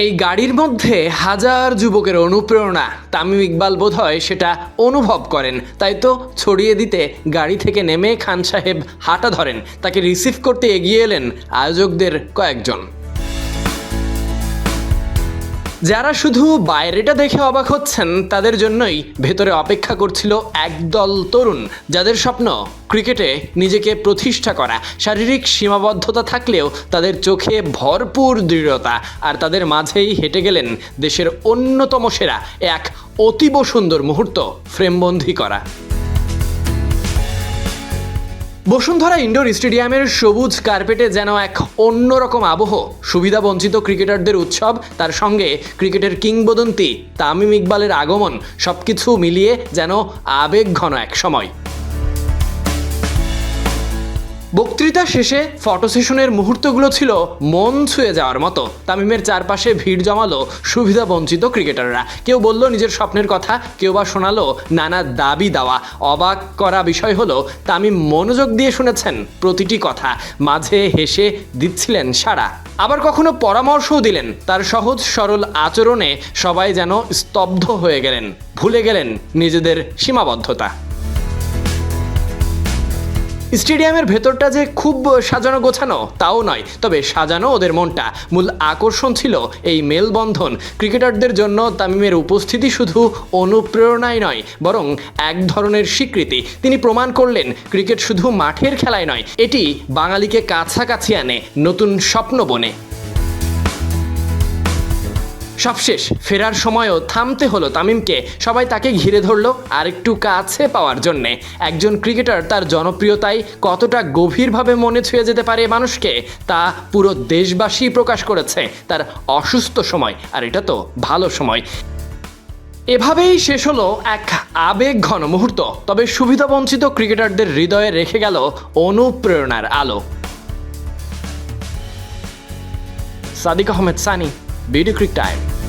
এই গাড়ির মধ্যে হাজার যুবকের অনুপ্রেরণা তামিম ইকবাল বোধ হয় সেটা অনুভব করেন। তাই তো ছড়িয়ে দিতে গাড়ি থেকে নেমে খান সাহেব হাঁটা ধরেন। তাকে রিসিভ করতে এগিয়ে এলেন আয়োজকদের কয়েকজন। যারা শুধু বাইরেটা দেখে অবাক হচ্ছেন, তাদের জন্যই ভেতরে অপেক্ষা করছিল একদল তরুণ, যাদের স্বপ্ন ক্রিকেটে নিজেকে প্রতিষ্ঠা করা। শারীরিক সীমাবদ্ধতা থাকলেও তাদের চোখে ভরপুর দৃঢ়তা, আর তাদের মাঝেই হেঁটে গেলেন দেশের অন্যতম সেরা, এক অতীব সুন্দর মুহূর্ত, ফ্রেমবন্দি করা। বসুন্ধরা ইনডোর স্টেডিয়ামের সবুজ কার্পেটে যেন এক অন্যরকম আবহ। সুবিধা বঞ্চিত ক্রিকেটারদের উৎসব, তার সঙ্গে ক্রিকেটের কিংবদন্তি তামিম ইকবালের আগমন, সবকিছু মিলিয়ে যেন আবেগ ঘন এক সময়। বক্তৃতা শেষে ফটো সেশনের মুহূর্তগুলো ছিল মন ছুঁয়ে যাওয়ার মতো। তামিমের চারপাশে ভিড় জমালো সুবিধা বঞ্চিত ক্রিকেটাররা। কেউ বলল নিজের স্বপ্নের কথা, কেউ বা শোনালো নানা দাবি দেওয়া। অবাক করা বিষয় হলো, তামিম মনোযোগ দিয়ে শুনেছেন প্রতিটি কথা। মাঝে হেসে দিচ্ছিলেন সারা আবার কখনো পরামর্শও দিলেন। তার সহজ সরল আচরণে সবাই যেন স্তব্ধ হয়ে গেলেন। ভুলে গেলেন নিজেদের সীমাবদ্ধতা। স্টেডিয়ামের ভেতরটা যে খুব সাজানো গোছানো, তাও নয়। তবে সাজানো ওদের মনটা। মূল আকর্ষণ ছিল এই মেলবন্ধন। ক্রিকেটারদের জন্য তামিমের উপস্থিতি শুধু অনুপ্রেরণাই নয়, বরং এক ধরনের স্বীকৃতি। তিনি প্রমাণ করলেন, ক্রিকেট শুধু মাঠের খেলায় নয়, এটি বাঙালিকে কাছাকাছি আনে নতুন স্বপ্ন বনে। সবশেষ, ফেরার সময়ও থামতে হলো তামিমকে। সবাই তাকে ঘিরে ধরলো আর একটু কাছে পাওয়ার জন্যে। একজন ক্রিকেটার তার জনপ্রিয়তায় কতটা গভীরভাবে মনে ছুঁয়ে যেতে পারে মানুষকে, তা পুরো দেশবাসী প্রকাশ করেছে তার অসুস্থ সময়, আর এটা তো ভালো সময়। এভাবেই শেষ হলো এক আবেগ ঘন মুহূর্ত, তবে সুবিধাবঞ্চিত ক্রিকেটারদের হৃদয়ে রেখে গেল অনুপ্রেরণার আলো। Sadiq Ahmed, Sunny. Beauty Creek Time.